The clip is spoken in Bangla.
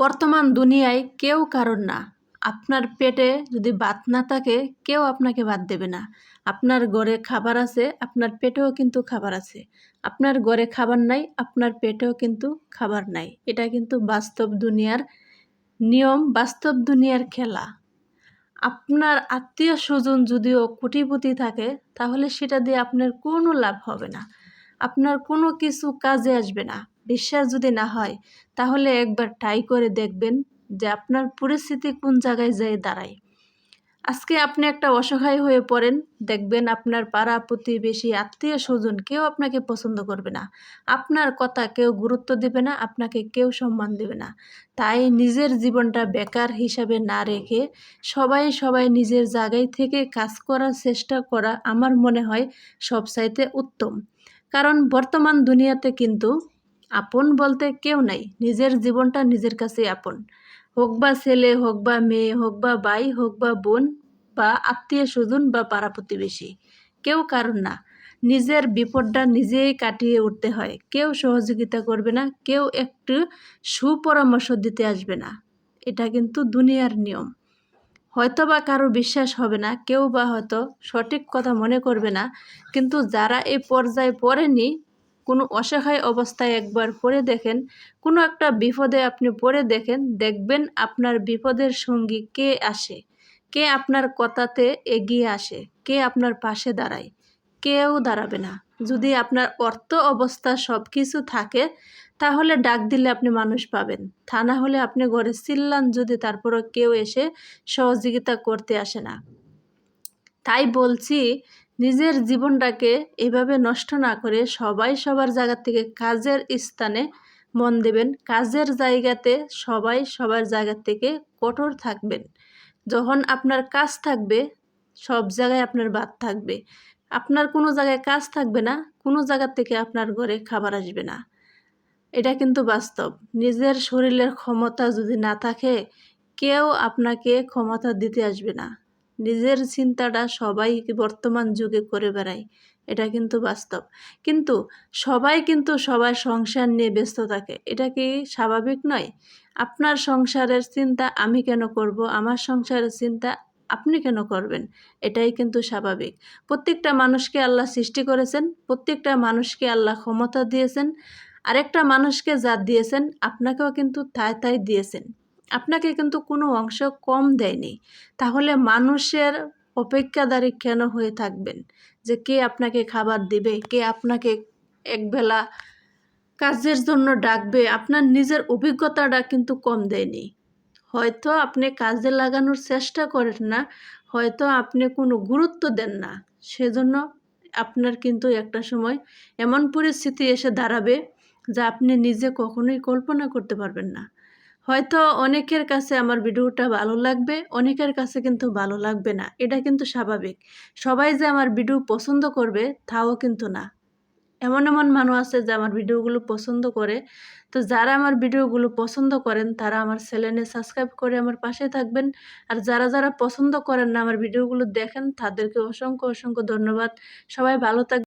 বর্তমান দুনিয়ায় কেউ কারণ না। আপনার পেটে যদি ভাত না থাকে, কেউ আপনাকে বাদ দেবে না। আপনার ঘরে খাবার আছে, আপনার পেটেও কিন্তু খাবার আছে। আপনার ঘরে খাবার নাই, আপনার পেটেও কিন্তু খাবার নাই। এটা কিন্তু বাস্তব দুনিয়ার নিয়ম, বাস্তব দুনিয়ার খেলা। আপনার আত্মীয় স্বজন যদিও কোটিপতি থাকে, তাহলে সেটা দিয়ে আপনার কোনো লাভ হবে না। আপনার কোনো কিছু কাজে আসবে না। বিশ্বাস যদি না হয়, তাহলে একবার ট্রাই করে দেখবেন যে আপনার পরিস্থিতি কোন জায়গায় যেয়ে দাঁড়ায়। আজকে আপনি একটা অসহায় হয়ে পড়েন, দেখবেন আপনার পাড়া প্রতিবেশী আত্মীয় স্বজন কেউ আপনাকে পছন্দ করবে না। আপনার কথা কেউ গুরুত্ব দেবে না, আপনাকে কেউ সম্মান দেবে না। তাই নিজের জীবনটা বেকার হিসাবে না রেখে সবাই সবাই নিজের জায়গায় থেকে কাজ করার চেষ্টা করা আমার মনে হয় সবচাইতে উত্তম। কারণ বর্তমান দুনিয়াতে কিন্তু আপন বলতে কেউ নাই, নিজের জীবনটা নিজের কাছে আপন। হোক বা ছেলে, হোক বা মেয়ে, হোক বা ভাই, হোক বা বোন বা আত্মীয় স্বজন বা পাড়া প্রতিবেশী, কেউ কারণ না। নিজের বিপদটা নিজেই কাটিয়ে উঠতে হয়। কেউ সহযোগিতা করবে না, কেউ একটু সুপরামর্শ দিতে আসবে না। এটা কিন্তু দুনিয়ার নিয়ম। হয়তো বা কারও বিশ্বাস হবে না, কেউ বা হয়তো সঠিক কথা মনে করবে না, কিন্তু যারা এই পর্যায়ে পড়েনি কোনো অসহায় অবস্থায় একবার পড়ে দেখেন, কোনো একটা বিপদে আপনি পড়ে দেখেন, দেখবেন আপনার বিপদের সঙ্গী কে আসে, কে আপনার কথাতে এগিয়ে আসে, কে আপনার পাশে দাঁড়ায়, কেউ দাঁড়াবে না। যদি আপনার অর্থ অবস্থা সব কিছু থাকে, তাহলে ডাক দিলে আপনি মানুষ পাবেন। তা না হলে আপনি ঘরে চিল্লান যদি তারপরও কেউ এসে সহযোগিতা করতে আসে না। তাই বলছি নিজের জীবনটাকে এভাবে নষ্ট না করে সবাই সবার জায়গা থেকে কাজের স্থানে মন দেবেন। কাজের জায়গাতে সবাই সবার জায়গা থেকে কঠোর থাকবেন। যখন আপনার কাজ থাকবে, সব জায়গায় আপনার বাদ থাকবে। আপনার কোনো জায়গায় কাজ থাকবে না, কোনো জায়গা থেকে আপনার ঘরে খাবার আসবে না। এটা কিন্তু বাস্তব। নিজের শরীরের ক্ষমতা যদি না থাকে, কেউ আপনাকে ক্ষমতা দিতে আসবে না। নিজের চিন্তাটা সবাই বর্তমান যুগে করে বেড়ায়। এটা কিন্তু বাস্তব। কিন্তু সবাই কিন্তু সবার সংসার নিয়ে ব্যস্ত থাকে। এটা কি স্বাভাবিক নয়? আপনার সংসারের চিন্তা আমি কেন করব? আমার সংসারের চিন্তা আপনি কেন করবেন? এটাই কিন্তু স্বাভাবিক। প্রত্যেকটা মানুষকে আল্লাহ সৃষ্টি করেছেন, প্রত্যেকটা মানুষকে আল্লাহ ক্ষমতা দিয়েছেন, আরেকটা মানুষকে যা দিয়েছেন, আপনাকেও কিন্তু তাই তাই দিয়েছেন। আপনাকে কিন্তু কোনো অংশ কম দেয়নি। তাহলে মানুষের অপেক্ষাদারী কেন হয়ে থাকবেন? যে কে আপনাকে খাবার দিবে, কে আপনাকে একবেলা কাজের জন্য ডাকবে, আপনার নিজের অভিজ্ঞতাটা কিন্তু কম দেয়নি। হয়তো আপনি কাজে লাগানোর চেষ্টা করেন না, হয়তো আপনি কোনো গুরুত্ব দেন না। সেজন্য আপনার কিন্তু একটা সময় এমন পরিস্থিতি এসে দাঁড়াবে যা আপনি নিজে কখনোই কল্পনা করতে পারবেন না। হয়তো অনেকের কাছে আমার ভিডিওটা ভালো লাগবে, অনেকের কাছে কিন্তু ভালো লাগবে না। এটা কিন্তু স্বাভাবিক। সবাই যে আমার ভিডিও পছন্দ করবে, তাও কিন্তু না। এমন এমন মানুষ আছে যে আমার ভিডিওগুলো পছন্দ করে। তো যারা আমার ভিডিওগুলো পছন্দ করেন, তারা আমার চ্যানেলে সাবস্ক্রাইব করে আমার পাশে থাকবেন। আর যারা যারা পছন্দ করেন না আমার ভিডিওগুলো দেখেন, তাদেরকে অসংখ্য অসংখ্য ধন্যবাদ। সবাই ভালো থাকবেন